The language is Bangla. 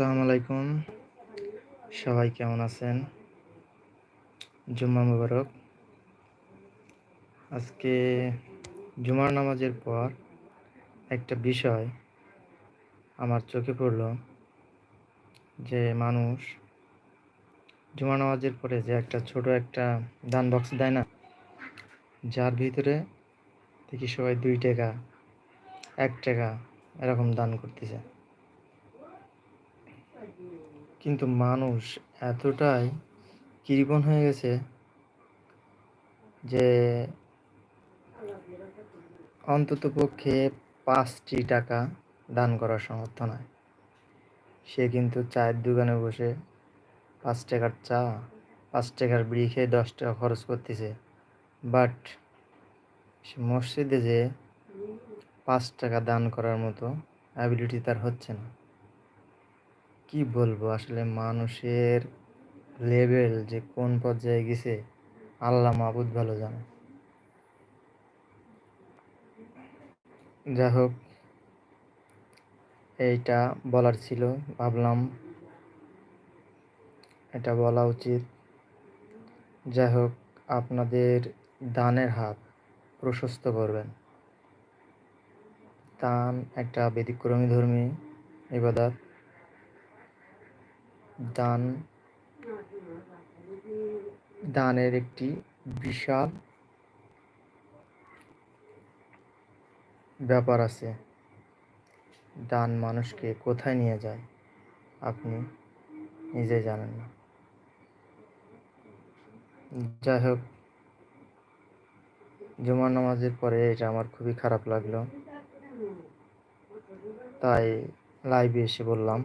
আসসালামু আলাইকুম। সবাই কেমন আছেন? জুম্মা মুবারক। আজকে জুমার নামাজের পর একটা বিষয় আমার চোখে পড়ল যে মানুষ জুমার নামাজের পরে যে একটা ছোট একটা দান বক্স দেয় না, যার ভিতরে দেখি সবাই দুই টাকা, এক টাকা এরকম দান করতেছে। কিন্তু মানুষ এতটাই কৃপণ হয়ে গেছে যে অন্তত পক্ষে পাঁচটি টাকা দান করার সমর্থ নয় সে কিন্তু চায়ের দোকানে বসে পাঁচ টাকার চা, পাঁচ টাকার বিড়ি খেয়ে দশ টাকা খরচ করতেছে। বাট সে মসজিদে যে পাঁচ টাকা দান করার মতো অ্যাবিলিটি তার হচ্ছে না। কি বলব? আসলে মানুষের লেভেল যে কোন পর্যায়ে গেছে, আল্লাহ মাহবুদ ভালো জানে। যাই হোক, এইটা বলার ছিল, ভাবলাম এটা বলা উচিত। যাই হোক, আপনাদের দানের হাত প্রশস্ত করবেন। দান একটা ব্যতিক্রমী ধর্মী ইবাদত। দান, দানের একটি বিশাল ব্যাপার আছে। দান মানুষকে কোথায় নিয়ে যায়? আপনি নিজে জানেন না। যাই হোক, জুমার নামাজের পরে এটা আমার খুবই খারাপ লাগল। তাই লাইভে এসে বললাম